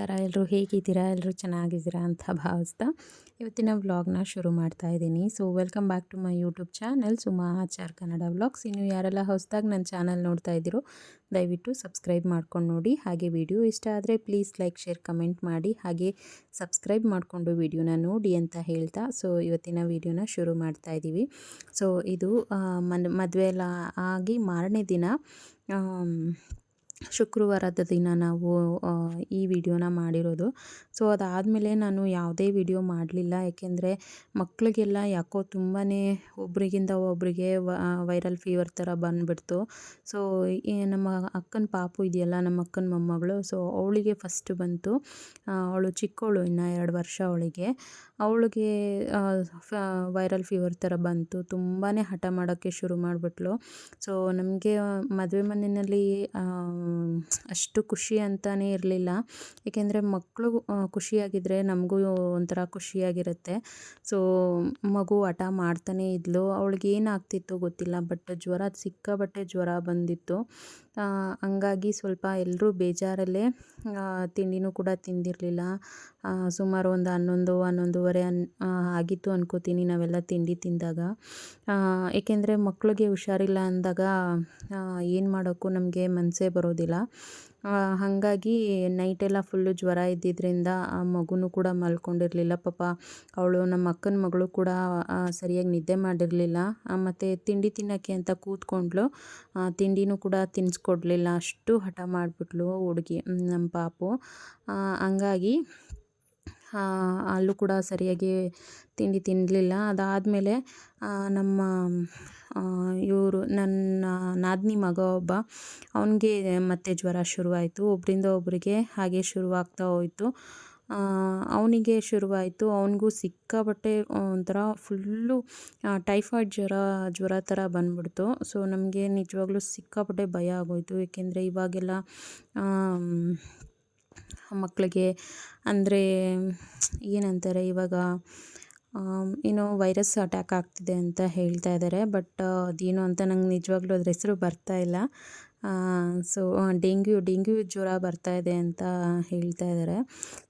ನಮಸ್ಕಾರ. ಎಲ್ಲರೂ ಹೇಗಿದ್ದೀರಾ? ಎಲ್ಲರೂ ಚೆನ್ನಾಗಿದ್ದೀರಾ ಅಂತ ಭಾವಿಸ್ತಾ ಇವತ್ತಿನ ವ್ಲಾಗ್ನ ಶುರು ಮಾಡ್ತಾ ಇದ್ದೀನಿ. So welcome back to my YouTube channel Suma Achar Kannada vlogs. ಇನ್ನು ಯಾರೆಲ್ಲ ಹೊಸದಾಗಿ ನನ್ನ ಚಾನಲ್ ನೋಡ್ತಾ ಇದ್ದೀರೋ, ದಯವಿಟ್ಟು ಸಬ್ಸ್ಕ್ರೈಬ್ ಮಾಡ್ಕೊಂಡು ನೋಡಿ. ಹಾಗೆ ವಿಡಿಯೋ ಇಷ್ಟ ಆದರೆ ಪ್ಲೀಸ್ ಲೈಕ್ ಶೇರ್ ಕಮೆಂಟ್ ಮಾಡಿ. ಹಾಗೆ ಸಬ್ಸ್ಕ್ರೈಬ್ ಮಾಡಿಕೊಂಡು ವಿಡಿಯೋನ ನೋಡಿ ಅಂತ ಹೇಳ್ತಾ ಸೊ ಇವತ್ತಿನ ವಿಡಿಯೋನ ಶುರು ಮಾಡ್ತಾ ಇದ್ದೀವಿ. ಸೊ ಇದು ಮನ್, ಮದುವೆ ಆಗಿ ಮಾರನೇ ದಿನ ಶುಕ್ರವಾರದ ದಿನ ನಾವು ಈ ವಿಡಿಯೋನ ಮಾಡಿರೋದು. ಸೊ, ಅದಾದಮೇಲೆ ನಾನು ಯಾವುದೇ ವಿಡಿಯೋ ಮಾಡಲಿಲ್ಲ. ಏಕೆಂದರೆ ಮಕ್ಕಳಿಗೆಲ್ಲ ಯಾಕೋ ತುಂಬಾ ಒಬ್ಬರಿಗಿಂತ ಒಬ್ಬರಿಗೆ ವೈರಲ್ ಫೀವರ್ ಥರ ಬಂದುಬಿಡ್ತು. ಸೊ ನಮ್ಮ ಅಕ್ಕನ ಪಾಪು ಇದೆಯಲ್ಲ, ನಮ್ಮ ಅಕ್ಕನ ಮೊಮ್ಮಗಳು. ಸೊ, ಅವಳಿಗೆ ಫಸ್ಟ್ ಬಂತು. ಅವಳು ಚಿಕ್ಕವಳು ಇನ್ನು ಎರಡು ವರ್ಷ ಅವಳಿಗೆ. ಅವಳಿಗೆ ವೈರಲ್ ಫೀವರ್ ಥರ ಬಂತು. ತುಂಬಾ ಹಠ ಮಾಡೋಕ್ಕೆ ಶುರು ಮಾಡಿಬಿಟ್ಲು. ಸೊ ನಮಗೆ ಮದುವೆ ಮನೆಯಲ್ಲಿ ಅಷ್ಟು ಖುಷಿ ಅಂತಲೇ ಇರಲಿಲ್ಲ. ಏಕೆಂದರೆ ಮಕ್ಕಳು ಖುಷಿಯಾಗಿದ್ದರೆ ನಮಗೂ ಒಂಥರ ಖುಷಿಯಾಗಿರುತ್ತೆ. ಸೊ ಮಗು ಹಠ ಮಾಡ್ತಾನೇ ಇದ್ಲು. ಅವಳಿಗೆ ಏನಾಗ್ತಿತ್ತು ಗೊತ್ತಿಲ್ಲ, ಬಟ್ ಜ್ವರ, ಸಿಕ್ಕಾಪಟ್ಟೆ ಜ್ವರ ಬಂದಿತ್ತು. ಹಂಗಾಗಿ ಸ್ವಲ್ಪ ಎಲ್ಲರೂ ಬೇಜಾರಲ್ಲೇ ತಿಂಡಿನೂ ಕೂಡ ತಿಂದಿರಲಿಲ್ಲ. ಸುಮಾರು ಒಂದು ಹನ್ನೊಂದು, ಹನ್ನೊಂದುವರೆ ಅನ್ ಆಗಿತ್ತು ಅನ್ಕೋತೀನಿ ನಾವೆಲ್ಲ ತಿಂಡಿ ತಿಂದಾಗ. ಏಕೆಂದರೆ ಮಕ್ಕಳಿಗೆ ಹುಷಾರಿಲ್ಲ ಅಂದಾಗ ಏನು ಮಾಡೋಕ್ಕೂ ನಮಗೆ ಮನಸ್ಸೇ ಬರೋದಿಲ್ಲ. ಹಾಗಾಗಿ ನೈಟೆಲ್ಲ ಫುಲ್ಲು ಜ್ವರ ಇದ್ದಿದ್ದರಿಂದ ಆ ಮಗುನೂ ಕೂಡ ಮಲ್ಕೊಂಡಿರಲಿಲ್ಲ. ಪಾಪ ಅವಳು ನಮ್ಮ ಅಕ್ಕನ ಮಗಳು ಕೂಡ ಸರಿಯಾಗಿ ನಿದ್ದೆ ಮಾಡಿರಲಿಲ್ಲ. ಮತ್ತು ತಿಂಡಿ ತಿನ್ನೋಕ್ಕೆ ಅಂತ ಕೂತ್ಕೊಂಡ್ಳು. ತಿಂಡಿನೂ ಕೂಡ ತಿನ್ನಿಸ್ಕೊಡ್ಲಿಲ್ಲ ಅಷ್ಟು ಹಠ ಮಾಡಿಬಿಟ್ಲು ಹುಡುಗಿ ನಮ್ಮ ಪಾಪು. ಹಂಗಾಗಿ ಅಲ್ಲೂ ಕೂಡ ಸರಿಯಾಗಿ ತಿಂಡಿ ತಿನ್ನಲಿಲ್ಲ ಅದಾದಮೇಲೆ ನಮ್ಮ ಇವರು ನನ್ನ ನಾದಿನಿ ಮಗ ಒಬ್ಬ. ಅವನಿಗೆ ಮತ್ತೆ ಜ್ವರ ಶುರುವಾಯಿತು. ಒಬ್ಬರಿಂದ ಒಬ್ಬರಿಗೆ ಹಾಗೆ ಶುರುವಾಗ್ತಾ ಹೋಯಿತು. ಅವನಿಗೆ ಶುರುವಾಯಿತು. ಅವನಿಗೂ ಸಿಕ್ಕಾಪಟ್ಟೆ ಒಂಥರ ಫುಲ್ಲು ಟೈಫಾಯ್ಡ್ ಜ್ವರ ಜ್ವರ ಥರ ಬಂದ್ಬಿಡ್ತು. ಸೊ, ನಮಗೆ ನಿಜವಾಗ್ಲೂ ಸಿಕ್ಕಾಪಟ್ಟೆ ಭಯ ಆಗೋಯಿತು. ಏಕೆಂದರೆ ಇವಾಗೆಲ್ಲ ಮಕ್ಕಳಿಗೆ ಅಂದರೆ ಏನಂತಾರೆ ಇವಾಗ ಏನೋ ವೈರಸ್ ಅಟ್ಯಾಕ್ ಆಗ್ತಿದೆ ಅಂತ ಹೇಳ್ತಾ ಇದ್ದಾರೆ ಬಟ್ ಅದೇನು ಅಂತ ನಂಗೆ ನಿಜವಾಗ್ಲೂ ಅದ್ರ ಹೆಸರು ಬರ್ತಾ ಇಲ್ಲ. ಸೊ ಡೆಂಗ್ಯೂ ಡೆಂಗ್ಯೂ ಜ್ವರ ಬರ್ತಾ ಇದೆ ಅಂತ ಹೇಳ್ತಾ ಇದ್ದಾರೆ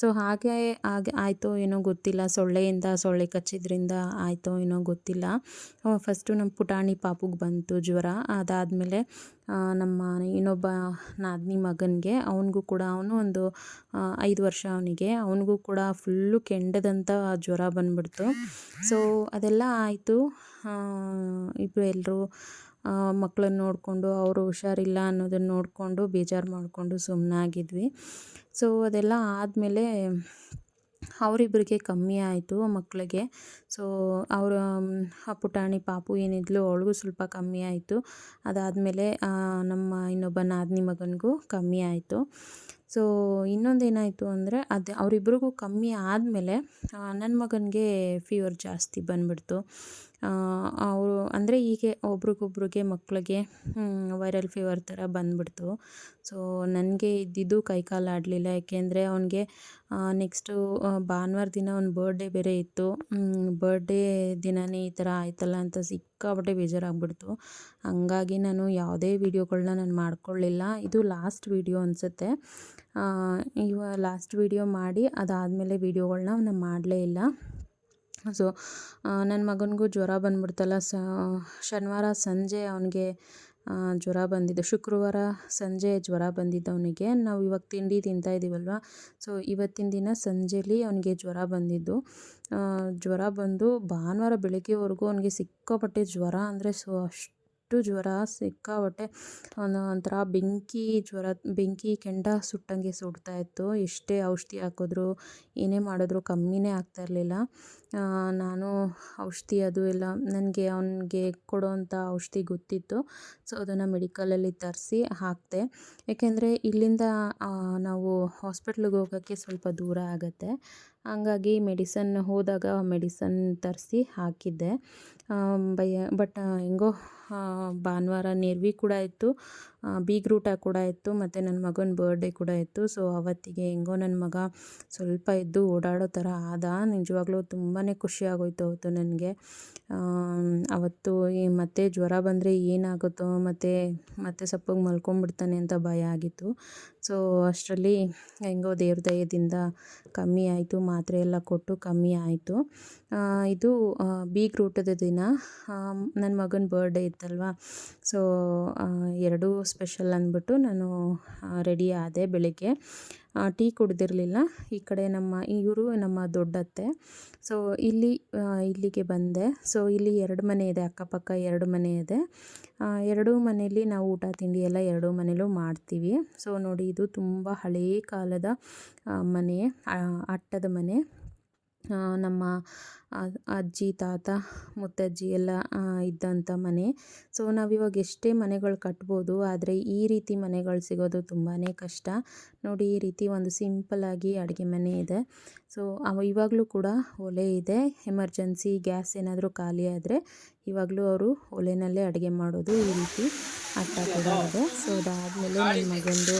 ಸೊ ಹಾಗೆ ಹಾಗೆ ಆಯಿತೋ ಏನೋ ಗೊತ್ತಿಲ್ಲ. ಸೊಳ್ಳೆಯಿಂದ ಸೊಳ್ಳೆ ಕಚ್ಚಿದ್ರಿಂದ ಆಯಿತೋ ಏನೋ ಗೊತ್ತಿಲ್ಲ. ಫಸ್ಟು ನಮ್ಮ ಪುಟಾಣಿ ಪಾಪುಗೆ ಬಂತು ಜ್ವರ. ಅದಾದಮೇಲೆ ನಮ್ಮ ಇನ್ನೊಬ್ಬ ನಾದಿನಿ ಮಗನಿಗೆ ಅವನಿಗೂ ಕೂಡ ಅವನು ಒಂದು ಐದು ವರ್ಷ ಅವನಿಗೆ ಅವನಿಗೂ ಕೂಡ ಫುಲ್ಲು ಕೆಂಡದಂಥ ಜ್ವರ ಬಂದ್ಬಿಡ್ತು. ಸೊ ಅದೆಲ್ಲ ಆಯಿತು. ಇಬ್ಬರು ಎಲ್ಲರೂ ಮಕ್ಕಳನ್ನ ನೋಡಿಕೊಂಡು ಅವರು ಹುಷಾರಿಲ್ಲ ಅನ್ನೋದನ್ನು ನೋಡಿಕೊಂಡು ಬೇಜಾರು ಮಾಡಿಕೊಂಡು ಸುಮ್ಮನಾಗಿದ್ವಿ ಸೊ ಅದೆಲ್ಲ ಆದಮೇಲೆ ಅವರಿಬ್ರಿಗೆ ಕಮ್ಮಿ ಆಯಿತು ಮಕ್ಕಳಿಗೆ ಸೊ ಅವರ ಪುಟಾಣಿ ಪಾಪು ಏನಿದ್ಲು ಅವಳಿಗೂ ಸ್ವಲ್ಪ ಕಮ್ಮಿ ಆಯಿತು. ಅದಾದಮೇಲೆ ನಮ್ಮ ಇನ್ನೊಬ್ಬ ನಾದಿನಿ ಮಗನಿಗೂ ಕಮ್ಮಿ ಆಯಿತು. ಸೊ ಇನ್ನೊಂದೇನಾಯಿತು ಅಂದರೆ ಅದು, ಅವರಿಬ್ರಿಗೂ ಕಮ್ಮಿ ಆದಮೇಲೆ ನನ್ನ ಮಗನಿಗೆ ಫೀವರ್ ಜಾಸ್ತಿ ಬಂದುಬಿಡ್ತು. ಅವರು ಅಂದರೆ ಹೀಗೆ ಒಬ್ರಿಗೊಬ್ರಿಗೆ ಮಕ್ಕಳಿಗೆ ವೈರಲ್ ಫೀವರ್ ಥರ ಬಂದ್ಬಿಡ್ತು. ಸೊ ನನಗೆ ಇದ್ದಿದ್ದು ಕೈಕಾಲು ಆಡಲಿಲ್ಲ. ಯಾಕೆಂದರೆ ಅವನಿಗೆ ನೆಕ್ಸ್ಟು ಭಾನುವಾರ ದಿನ ಅವ್ನ ಬರ್ಡೇ ಬೇರೆ ಇತ್ತು. ಬರ್ಡೇ ದಿನವೇ ಈ ಥರ ಆಯ್ತಲ್ಲ ಅಂತ ಸಿಕ್ಕಾಪಟ್ಟೆ ಬೇಜಾರಾಗ್ಬಿಡ್ತು. ಹಂಗಾಗಿ ನಾನು ಯಾವುದೇ ವೀಡಿಯೋಗಳನ್ನ ನಾನು ಮಾಡ್ಕೊಳ್ಳಿಲ್ಲ. ಇದು ಲಾಸ್ಟ್ ವೀಡಿಯೋ ಅನಿಸುತ್ತೆ. ಇವ ಲಾಸ್ಟ್ ವೀಡಿಯೋ ಮಾಡಿ ಅದಾದಮೇಲೆ ವೀಡಿಯೋಗಳನ್ನ ನಾನು ಮಾಡಲೇ ಇಲ್ಲ. ಸೊ ನನ್ನ ಮಗನಿಗೂ ಜ್ವರ ಬಂದ್ಬಿಡ್ತಲ್ಲ. ಸ, ಶನಿವಾರ ಸಂಜೆ ಅವನಿಗೆ ಜ್ವರ ಬಂದಿದ್ದು ಶುಕ್ರವಾರ ಸಂಜೆ ಜ್ವರ ಬಂದಿದ್ದು ಅವನಿಗೆ. ನಾವು ಇವಾಗ ತಿಂಡಿ ತಿಂತಾ ಇದ್ದೀವಲ್ವ ಸೊ ಇವತ್ತಿನ ದಿನ ಸಂಜೆಲಿ ಅವನಿಗೆ ಜ್ವರ ಬಂದಿದ್ದು. ಜ್ವರ ಬಂದು ಭಾನುವಾರ ಬೆಳಗ್ಗೆವರೆಗೂ ಅವನಿಗೆ ಸಿಕ್ಕಾಪಟ್ಟೆ ಜ್ವರ. ಅಂದರೆ, ಸೊ, ಅಷ್ಟು ಅಷ್ಟು ಜ್ವರ ಸಿಕ್ಕಾಪಟ್ಟೆ ಒಂಥರ ಬೆಂಕಿ ಜ್ವರ, ಬೆಂಕಿ ಕೆಂಡ ಸುಟ್ಟಂಗೆ ಸುಡ್ತಾ ಇತ್ತು. ಎಷ್ಟೇ ಔಷಧಿ ಹಾಕಿದ್ರು, ಏನೇ ಮಾಡಿದ್ರು ಕಮ್ಮಿನೇ ಆಗ್ತಾ ಇರಲಿಲ್ಲ. ನಾನು ಔಷಧಿ ಅದು ಎಲ್ಲ ನನಗೆ ಅವನಿಗೆ ಕೊಡೋವಂಥ ಔಷಧಿ ಗೊತ್ತಿತ್ತು. ಸೊ, ಅದನ್ನು ಮೆಡಿಕಲಲ್ಲಿ ತರಿಸಿ ಹಾಕಿದೆ. ಏಕೆಂದರೆ ಇಲ್ಲಿಂದ ನಾವು ಹಾಸ್ಪಿಟ್ಲಿಗೆ ಹೋಗೋಕ್ಕೆ ಸ್ವಲ್ಪ ದೂರ ಆಗುತ್ತೆ. ಹಂಗಾಗಿ ಮೆಡಿಸನ್ ಹೋದಾಗ ಮೆಡಿಸನ್ ತರಿಸಿ ಹಾಕಿದ್ದೆ. ಬಯ್ಯ ಬಟ್ ಹೆಂಗೋ ಭಾನುವಾರ ನಿರ್ವಿ ಕೂಡ ಇತ್ತು. ಬೀಗ್ರೂಟ ಕೂಡ ಇತ್ತು ಮತ್ತು ನನ್ನ ಮಗನ ಬರ್ಡೇ ಕೂಡ ಇತ್ತು. ಸೊ ಅವತ್ತಿಗೆ ಹೆಂಗೋ ನನ್ನ ಮಗ ಸ್ವಲ್ಪ ಎದ್ದು ಓಡಾಡೋ ಥರ ಆದ. ನಿಜವಾಗ್ಲೂ ತುಂಬಾ ಖುಷಿ ಆಗೋಯ್ತು ಅವತ್ತು ನನಗೆ. ಅವತ್ತು ಮತ್ತೆ ಜ್ವರ ಬಂದರೆ ಏನಾಗುತ್ತೋ ಮತ್ತು, ಮತ್ತೆ ಸಪ್ಪಗೆ ಮಲ್ಕೊಂಡ್ಬಿಡ್ತಾನೆ ಅಂತ ಭಯ ಆಗಿತ್ತು. ಸೊ ಅಷ್ಟರಲ್ಲಿ ಹೆಂಗೋ ದೇವ್ರ ದಯದಿಂದ ಕಮ್ಮಿ ಆಯಿತು, ಮಾತ್ರೆ ಎಲ್ಲ ಕೊಟ್ಟು ಕಮ್ಮಿ ಆಯಿತು. ಇದು ಬೀಗ್ರೂಟದ ದಿನ. ನನ್ನ ಮಗನ ಬರ್ಡೇ ಇತ್ತಲ್ವ? ಸೊ ಎರಡೂ ಸ್ಪೆಷಲ್ ಅಂದ್ಬಿಟ್ಟು ನಾನು ರೆಡಿ ಆದೆ ಬೆಳಿಗ್ಗೆ. ಟೀ ಕುಡ್ದಿರಲಿಲ್ಲ. ಈ ಕಡೆ ನಮ್ಮ, ಇವರು ನಮ್ಮ ದೊಡ್ಡತ್ತೆ. ಸೊ ಇಲ್ಲಿ ಇಲ್ಲಿಗೆ ಬಂದೆ. ಸೊ ಇಲ್ಲಿ ಎರಡು ಮನೆ ಇದೆ, ಅಕ್ಕಪಕ್ಕ ಎರಡು ಮನೆ ಇದೆ. ಎರಡೂ ಮನೆಯಲ್ಲಿ ನಾವು ಊಟ, ತಿಂಡಿ ಎಲ್ಲ ಎರಡೂ ಮನೇಲೂ ಮಾಡ್ತೀವಿ. ಸೊ ನೋಡಿ, ಇದು ತುಂಬ ಹಳೇ ಕಾಲದ ಮನೆ ಅಟ್ಟದ ಮನೆ. ನಮ್ಮ ಅಜ್ಜಿ, ತಾತ, ಮುತ್ತಜ್ಜಿ ಎಲ್ಲ ಇದ್ದಂಥ ಮನೆ. ಸೊ ನಾವಿವಾಗ ಎಷ್ಟೇ ಮನೆಗಳು ಕಟ್ಬೋದು, ಆದರೆ ಈ ರೀತಿ ಮನೆಗಳು ಸಿಗೋದು ತುಂಬಾ ಕಷ್ಟ. ನೋಡಿ, ಈ ರೀತಿ ಒಂದು ಸಿಂಪಲ್ಲಾಗಿ ಅಡುಗೆ ಮನೆ ಇದೆ. ಸೊ ಅವ ಇವಾಗಲೂ ಕೂಡ ಒಲೆ ಇದೆ. ಎಮರ್ಜೆನ್ಸಿ ಗ್ಯಾಸ್ ಏನಾದರೂ ಖಾಲಿ ಆದರೆ ಇವಾಗಲೂ ಅವರು ಒಲೆಯಲ್ಲೇ ಅಡುಗೆ ಮಾಡೋದು ಈ ರೀತಿ ಅಟ್ಟ ಕೂಡ ಇದೆ. ಸೊ ಅದಾದಮೇಲೆ ನನ್ನ ಮಗಂದು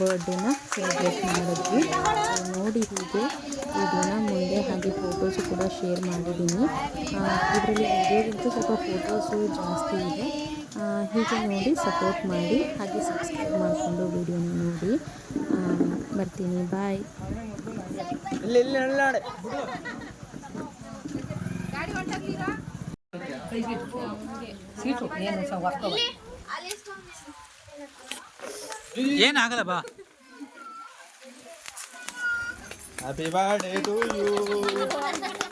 ಬರ್ಡೇನ ಸೆಲೆಬ್ರೇಟ್ ಮಾಡಿದ್ವಿ. ನೋಡಿ ಹೀಗೆ ವಿಡಿಯೋನ ಮುಂದೆ ಹಾಗೆ ಫೋಟೋಸು ಕೂಡ ಶೇರ್ ಮಾಡಿದ್ದೀನಿ. ಇದರಲ್ಲಿ ವಿಡಿಯೋಗಿಂತ ಸ್ವಲ್ಪ ಫೋಟೋಸು ಜಾಸ್ತಿ ಇದೆ. ಹೀಗೆ ನೋಡಿ ಸಪೋರ್ಟ್ ಮಾಡಿ ಹಾಗೆ ಸಬ್ಸ್ಕ್ರೈಬ್ ಮಾಡಿಕೊಂಡು ವಿಡಿಯೋನ ನೋಡಿ. ಬರ್ತೀನಿ. ಬಾಯ್ ಏನಾಗಲ್ಲ ಬಾ. Happy birthday to you.